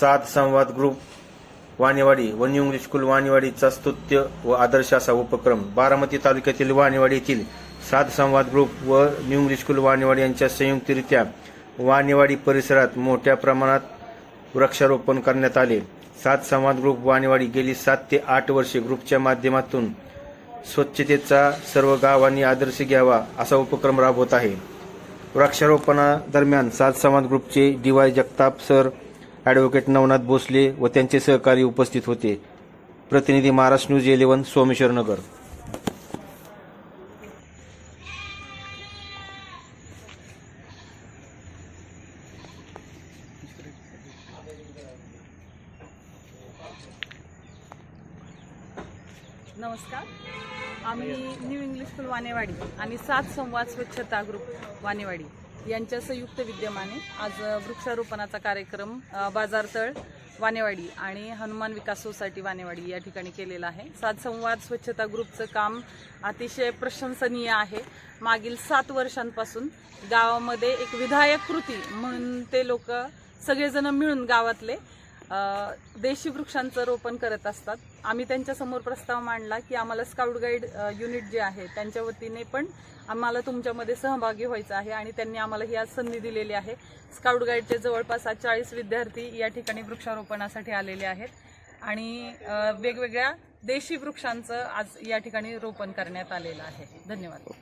सात संवाद ग्रुप वाणेवाडी व न्यू इंग्लिश स्कूल वाणेवाडीचा स्तुत्य व आदर्श असा उपक्रम. बारामती तालुक्यातील वाणेवाडी येथील सात संवाद ग्रुप व न्यू इंग्लिश स्कूल वाणेवाडी यांच्या संयुक्तरित्या वाणेवाडी परिसरात मोठ्या प्रमाणात वृक्षारोपण करण्यात आले. सात संवाद ग्रुप वाणेवाडी गेली सात ते आठ वर्षे ग्रुपच्या माध्यमातून स्वच्छतेचा सर्व गावांनी आदर्श घ्यावा असा उपक्रम राबवत आहे. वृक्षारोपणादरम्यान सात संवाद ग्रुपचे D Y Jagtap sir advocate Navnath Bhosale व त्यांचे सहकारी उपस्थित होते. प्रतिनिधी महाराष्ट्र न्यूज इलेव्हन सोमेश्वर नगर नमस्कार. आम्ही न्यू इंग्लिश स्कूल वानेवाडी आणि सात संवाद स्वच्छता ग्रुप वानेवाडी यांच्या संयुक्त विद्यमाने आज वृक्षारोपणाचा कार्यक्रम बाजारतळ वानेवाडी आणि हनुमान विकास सोसायटी वानेवाडी या ठिकाणी केलेला आहे. सात संवाद स्वच्छता ग्रुपचं काम अतिशय प्रशंसनीय आहे. मागील सात वर्षांपासून गावामध्ये एक विधायक कृती म्हणून ते लोक सगळेजण मिळून गावातले देशी वृक्षांचं रोपण करत असतात. आम्ही त्यांच्यासमोर प्रस्ताव मांडला की आम्हाला स्काउट गाईड युनिट जे आहे त्यांच्या वतीने पण आम्हाला तुमच्यामध्ये सहभागी व्हायचं आहे आणि त्यांनी आम्हाला ही आज संधी दिलेली आहे. स्काउट गाईडचे जवळपास आज चाळीस विद्यार्थी या ठिकाणी वृक्षारोपणासाठी आलेले आहेत आणि वेगवेगळ्या देशी वृक्षांचं आज या ठिकाणी रोपण करण्यात आलेलं आहे. धन्यवाद.